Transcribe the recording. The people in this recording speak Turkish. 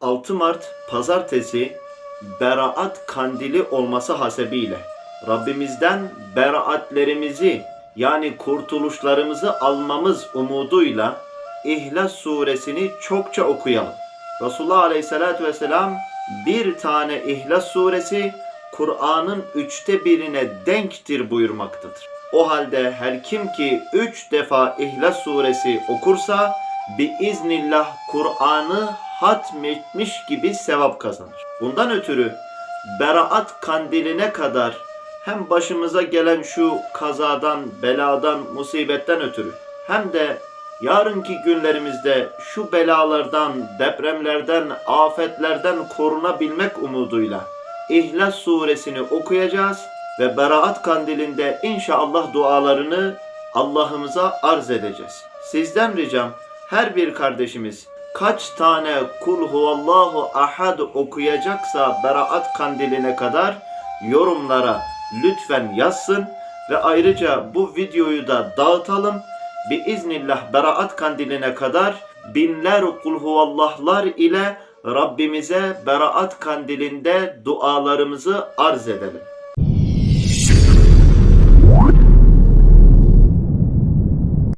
6 Mart Pazartesi Beraat Kandili olması hasebiyle Rabbimizden beraatlerimizi yani kurtuluşlarımızı almamız umuduyla İhlas suresini çokça okuyalım. Resulullah Aleyhisselatü Vesselam bir tane İhlas suresi Kur'an'ın üçte birine denktir buyurmaktadır. O halde her kim ki üç defa İhlas suresi okursa biiznillah Kur'an'ı hatmetmiş gibi sevap kazanır. Bundan ötürü Beraat kandiline kadar hem başımıza gelen şu kazadan, beladan, musibetten ötürü hem de yarınki günlerimizde şu belalardan, depremlerden, afetlerden korunabilmek umuduyla İhlas suresini okuyacağız ve Beraat kandilinde inşallah dualarını Allah'ımıza arz edeceğiz. Sizden ricam her bir kardeşimiz kaç tane kul huvallahu ahad okuyacaksa Beraat kandiline kadar yorumlara lütfen yazsın ve ayrıca bu videoyu da dağıtalım. Biiznillah Beraat kandiline kadar binler kul huvallahlar ile Rabbimize Beraat kandilinde dualarımızı arz edelim.